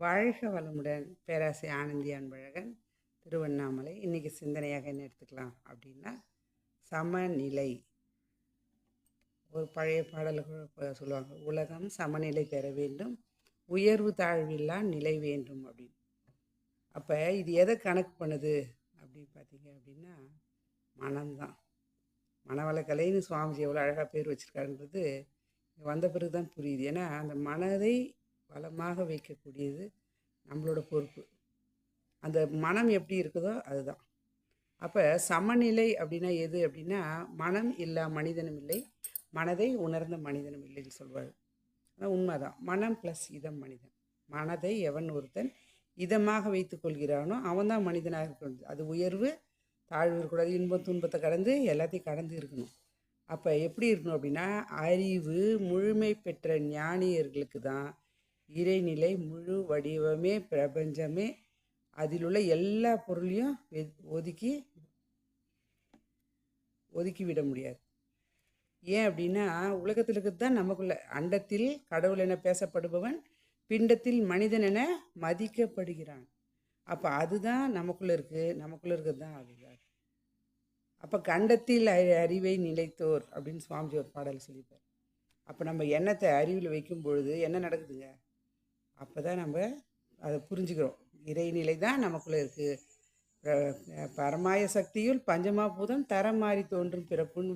வாழ்க வளமுடன் பேராசை ஆனந்தி அன்பழகன் திருவண்ணாமலை. இன்றைக்கி சிந்தனையாக என்ன எடுத்துக்கலாம் அப்படின்னா சமநிலை. ஒரு பழைய பாடல்கள் சொல்லுவாங்க உலகம் சமநிலை பெற வேண்டும் உயர்வு தாழ்வில்லா நிலை வேண்டும் அப்படின்னு. அப்போ இது எதை கணக்கு பண்ணுது அப்படின்னு பார்த்தீங்க அப்படின்னா மனம்தான் மனவளக்கலைன்னு சுவாமிஜி எவ்வளோ அழகாக பேர் வச்சுருக்காருன்றது வந்த பிறகு தான் புரியுது. ஏன்னா அந்த மனதை பலமாக வைக்கக்கூடியது நம்மளோட பொறுப்பு. அந்த மனம் எப்படி இருக்குதோ அதுதான். அப்போ சமநிலை அப்படின்னா எது அப்படின்னா மனம் இல்லா மனிதனும் இல்லை மனதை உணர்ந்த மனிதனும் இல்லைன்னு சொல்வார். ஆனால் உண்மைதான். மனம் ப்ளஸ் இதம் மனிதன். மனதை எவன் ஒருத்தன் இதமாக வைத்துக்கொள்கிறானோ கொள்கிறானோ அவன்தான் மனிதனாக இருக்கணும் அது உயர்வு தாழ்வு இருக்கக்கூடாது இன்பம் துன்பத்தை கடந்து எல்லாத்தையும் கடந்து இருக்கணும். அப்போ எப்படி இருக்கணும் அப்படின்னா அறிவு முழுமை பெற்ற ஞானியர்களுக்கு தான் இறைநிலை முழு வடிவமே பிரபஞ்சமே. அதில் உள்ள எல்லா பொருளையும் ஒதுக்கி ஒதுக்கி விட முடியாது. ஏன் அப்படின்னா உலகத்தில் இருக்கிறது தான் நமக்குள்ள. அண்டத்தில் கடவுள் என பேசப்படுபவன் பிண்டத்தில் மனிதன் என மதிக்கப்படுகிறான். அப்போ அதுதான் நமக்குள்ளே இருக்குது நமக்குள்ளே இருக்கிறது தான் அதுதான். அப்போ கண்டத்தில் அறி- அறிவை நிலைத்தோர் அப்படின்னு சுவாமிஜி ஒரு பாடல் சொல்லியிருப்பார். அப்போ நம்ம எண்ணத்தை அறிவில் வைக்கும் பொழுது என்ன நடக்குதுங்க? அப்போ தான் நம்ம அதை புரிஞ்சுக்கிறோம். இறைநிலை தான் நமக்குள்ளே இருக்குது பரமாய சக்தியுள் பஞ்சமாபூதம் தரம் மாறி தோன்றும் பிறப்புன்னு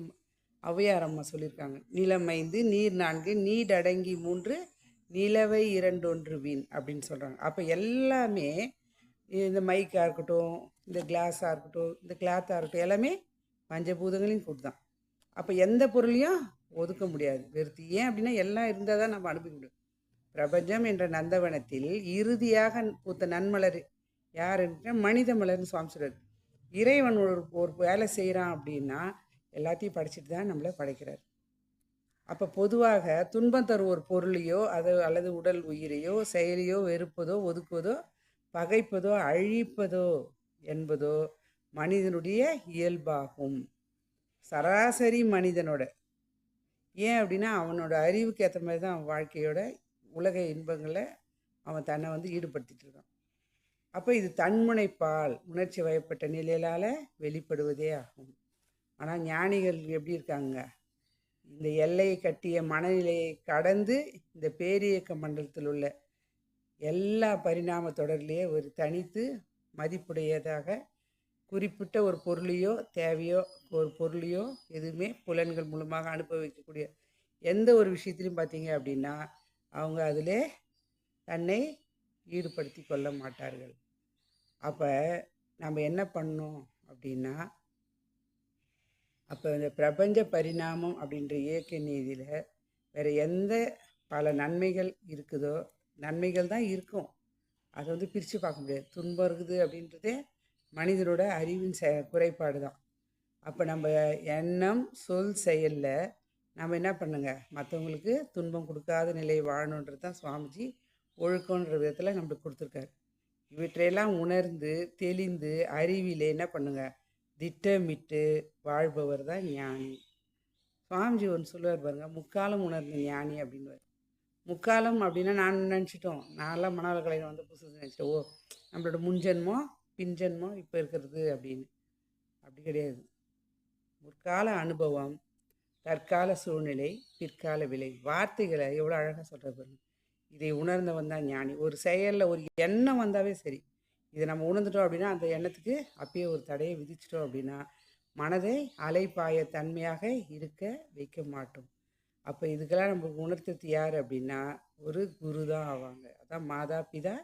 ஔவையார் அம்மா சொல்லியிருக்காங்க. நிலமைந்து நீர் நான்கு நீடடங்கி மூன்று நிலவை இரண்டொன்று வீண் அப்படின்னு சொல்கிறாங்க அப்போ எல்லாமே இந்த மைக்காக இருக்கட்டும் இந்த கிளாஸாக இருக்கட்டும் இந்த கிளாத்தாக இருக்கட்டும் எல்லாமே பஞ்சபூதங்களையும் கூட்டு தான். அப்போ எந்த பொருளையும் ஒதுக்க முடியாது. வெறுத்து ஏன் அப்படின்னா எல்லாம் இருந்தால் தான் நம்ம அனுப்ப முடியும். பிரபஞ்சம் என்ற நந்தவனத்தில் இறுதியாக பூத்த நன்மலர் யார் என்றால் மனித மலர்னு சுவாமி சொல்றாரு. இறைவன் ஒரு ஒரு வேலை செய்கிறான் அப்படின்னா எல்லாத்தையும் படைச்சிட்டு தான் நம்மளை படைக்கிறார். அப்போ பொதுவாக துன்பம் தரும் ஒரு பொருளையோ அது அல்லது உடல் உயிரையோ செயலையோ வெறுப்பதோ ஒதுக்குவதோ பகைப்பதோ அழிப்பதோ என்பதோ மனிதனுடைய இயல்பாகும். சராசரி மனிதனோட. ஏன் அப்படின்னா அவனோட அறிவுக்கு ஏற்ற மாதிரி தான் அவன் வாழ்க்கையோட உலக இன்பங்களை அவன் தன்னை வந்து ஈடுபடுத்திட்டு இருக்கான். அப்போ இது தன்முனைப்பால் உணர்ச்சி வயப்பட்ட நிலையிலால் வெளிப்படுவதே ஆகும். ஆனால் ஞானிகள் எப்படி இருக்காங்க? இந்த எல்லையை கட்டிய மனநிலையை கடந்து இந்த பேரியக்க மண்டலத்தில் உள்ள எல்லா பரிணாம தொடர்லேயே ஒரு தனித்து மதிப்புடையதாக குறிப்பிட்ட ஒரு பொருளையோ தேவையோ ஒரு பொருளையோ எதுவுமே புலன்கள் மூலமாக அனுபவிக்கக்கூடிய எந்த ஒரு விஷயத்திலையும் பார்த்தீங்க அப்படின்னா அவங்க அதிலே தன்னை ஈடுபடுத்தி கொள்ள மாட்டார்கள். அப்போ நம்ம என்ன பண்ணோம் அப்படின்னா அப்போ இந்த பிரபஞ்ச பரிணாமம் அப்படின்ற இயக்க நீதியில் வேறு எந்த பல நன்மைகள் இருக்குதோ நன்மைகள் தான் இருக்கும். அதை வந்து பிரித்து பார்க்க முடியாது. துன்பம் இருக்குது அப்படின்றதே மனிதனோட அறிவின் செ குறைபாடு தான் அப்போ நம்ம எண்ணம் சொல் செயலில் நம்ம என்ன பண்ணுங்க? மற்றவங்களுக்கு துன்பம் கொடுக்காத நிலை வாழணுன்றது தான் சுவாமிஜி ஒழுக்கன்ற விதத்தில் நம்மளுக்கு கொடுத்துருக்காரு. இவற்றையெல்லாம் உணர்ந்து தெளிந்து அறிவிலே என்ன பண்ணுங்க? திட்டமிட்டு வாழ்பவர் தான் ஞானி. சுவாமிஜி ஒன்று சொல்லுவார் பாருங்க முக்காலம் உணர்ந்த ஞானி அப்படின்னுவார். முக்காலம் அப்படின்னா நான் நினச்சிட்டோம். நான்லாம் மணால கலையில் வந்து புதுசு நினச்சிட்டேன். ஓ நம்மளோட முன்ஜென்மோ பின்ஜென்மோ இப்போ இருக்கிறது அப்படின்னு. அப்படி கிடையாது. முற்கால அனுபவம் தற்கால சூழ்நிலை பிற்கால விலை வார்த்தைகளை எவ்வளோ அழகாக சொல்கிறது பாருங்க. இதை உணர்ந்தவன் தான் ஞானி. ஒரு செயலில் ஒரு எண்ணம் வந்தாவே சரி. இதை நம்ம உணர்ந்துட்டோம் அப்படின்னா அந்த எண்ணத்துக்கு அப்பயே ஒரு தடையை விதிச்சிட்டோம் அப்படின்னா மனதை அலைப்பாய தன்மையாக இருக்க வைக்க மாட்டோம். அப்போ இதுக்கெல்லாம் நமக்கு உணர்த்தது யார் அப்படின்னா ஒரு குரு தான் ஆவாங்க. அதான் மாதா பிதா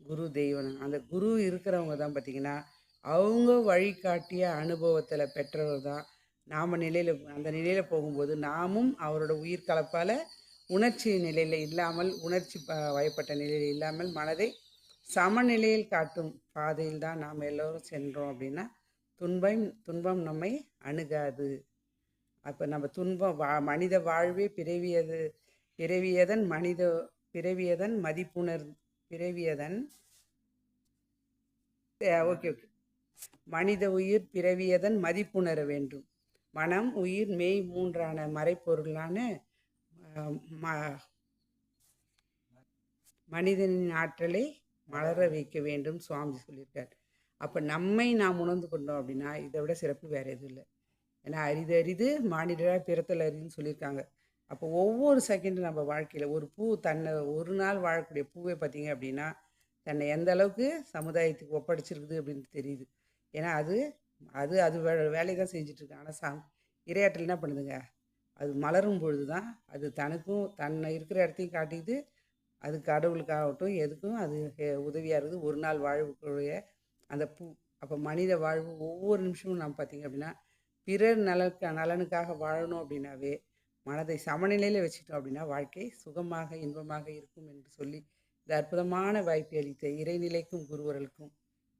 குரு தெய்வனம் அந்த குரு இருக்கிறவங்க தான் பார்த்திங்கன்னா அவங்க வழிகாட்டிய அனுபவத்தில் பெற்றவர் தான் நாம் நிலையில் அந்த நிலையில் போகும்போது நாமும் அவரோட உயிர் கலப்பால் உணர்ச்சி நிலையில் இல்லாமல் உணர்ச்சி ப வயப்பட்ட நிலையில் இல்லாமல் மனதை சமநிலையில் காட்டும் பாதையில் தான் நாம் எல்லோரும் சென்றோம் அப்படின்னா துன்பம் துன்பம் நம்மை அணுகாது. அப்போ நம்ம துன்பம் வா மனித வாழ்வே பிறவியது பிறவியதன் மனித பிறவியதன் மதிப்புணர் பிறவியதன் ஓகே ஓகே. மனித உயிர் பிறவியதன் மதிப்புணர வேண்டும். மனம் உயிர் மெய் மூன்றான மறைப்பொருளான ம மனிதனின் ஆற்றலை மலர வைக்க வேண்டும் சுவாமி சொல்லியிருக்கார். அப்போ நம்மை நாம் உணர்ந்து கொண்டோம் அப்படின்னா இதை விட சிறப்பு வேறு எதுவும் இல்லை. ஏன்னா அரிது அரிது மானிடராக பிறத்தல் அரிதுன்னு சொல்லியிருக்காங்க. அப்போ ஒவ்வொரு செகண்டும் நம்ம வாழ்க்கையில் ஒரு பூ தன்னை ஒரு நாள் வாழக்கூடிய பூவே பார்த்தீங்க அப்படின்னா தன்னை எந்த அளவுக்கு சமுதாயத்துக்கு ஒப்படைச்சிருக்குது அப்படின்னு தெரியுது. ஏன்னா அது அது அது வே வேலையை தான் செஞ்சிட்ருக்கு ஆனால் சா இரையாற்றல் என்ன பண்ணுதுங்க? அது மலரும் பொழுது தான் அது தனக்கும் தன்னை இருக்கிற இடத்தையும் காட்டிக்குது அது கடவுளுக்காகட்டும் எதுக்கும் அது உதவியாக இருக்குது. ஒரு நாள் வாழ்வுக்குரிய அந்த பூ அப்போ மனித வாழ்வு ஒவ்வொரு நிமிஷமும் நாம் பார்த்திங்க அப்படின்னா பிறர் நலனுக்கு நலனுக்காக வாழணும் அப்படின்னாவே மனதை சமநிலையில் வச்சுட்டோம் அப்படின்னா வாழ்க்கை சுகமாக இன்பமாக இருக்கும் என்று சொல்லி இந்த அற்புதமான வாய்ப்பை அளித்த இறைநிலைக்கும் குருவர்களுக்கும்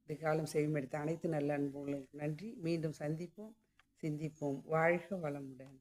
இது காலம் செய்யும் எடுத்த அனைத்து நல்ல அன்புகளுக்கு நன்றி. மீண்டும் சந்திப்போம். சிந்திப்போம். வாழ்க வளமுடன்.